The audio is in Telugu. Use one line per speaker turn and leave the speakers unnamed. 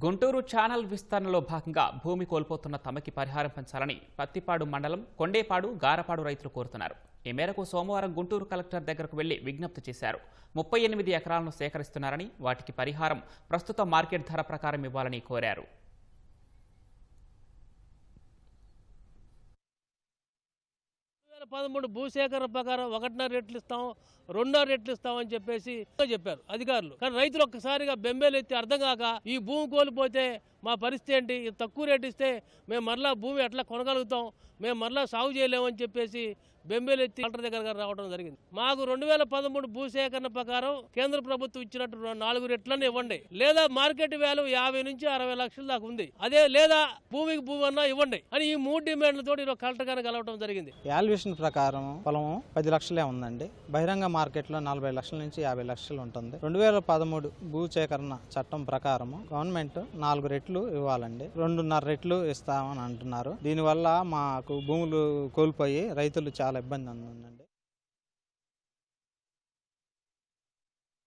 గుంటూరు ఛానల్ విస్తరణలో భాగంగా భూమి కోల్పోతున్న తమకి పరిహారం పెంచాలని పత్తిపాడు మండలం కొండేపాడు గారపాడు రైతులు కోరుతున్నారు. ఈ మేరకు సోమవారం గుంటూరు కలెక్టర్ దగ్గరకు వెళ్ళి విజ్ఞప్తి చేశారు. ముప్పై ఎనిమిది ఎకరాలను సేకరిస్తున్నారని వాటికి పరిహారం ప్రస్తుత మార్కెట్ ధర ప్రకారం ఇవ్వాలని కోరారు.
వేల పదమూడు భూసేకరణ ప్రకారం ఒకటిన్నర రెట్లు ఇస్తాం రెండున్నర రెట్లు ఇస్తాం అని చెప్పేసి చెప్పారు అధికారులు. కానీ రైతులు ఒక్కసారిగా బెంబేలు ఎత్తి అర్థం కాక ఈ భూమి కోల్పోతే మా పరిస్థితి ఏంటి? ఇది తక్కువ రేటు ఇస్తే మేము మరలా భూమి ఎట్లా కొనగలుగుతాం? మేము మరలా సాగు చేయలేమని చెప్పేసి బెంబేలు ఎత్తి కలెక్టర్ దగ్గర రావడం జరిగింది. మాకు రెండు వేల పదమూడు భూసేకరణ ప్రకారం కేంద్ర ప్రభుత్వం ఇచ్చినట్టు నాలుగు రెట్లను ఇవ్వండి. లేదా మార్కెట్ వాల్యూ యాభై నుంచి అరవై లక్షల దాకా ఉంది. అదే లేదా భూమికి భూమి అన్నా ఇవ్వండి అని ఈ మూడు డిమాండ్లతో ఈరోజు కలెక్టర్ గారిని కలవడం జరిగింది.
వాల్యుయేషన్ ప్రకారం పొలం పది లక్షలే ఉందండి. బహిరంగ మార్కెట్లో నలభై లక్షల నుంచి యాభై లక్షలు ఉంటుంది. రెండు వేల పదమూడు భూసేకరణ చట్టం ప్రకారం గవర్నమెంట్ నాలుగు రెట్లు ఇవ్వాలండి. రెండున్నర రెట్లు ఇస్తామని అంటున్నారు. దీనివల్ల మాకు భూములు కోల్పోయి రైతులు చాలా ఇబ్బంది ఉందండి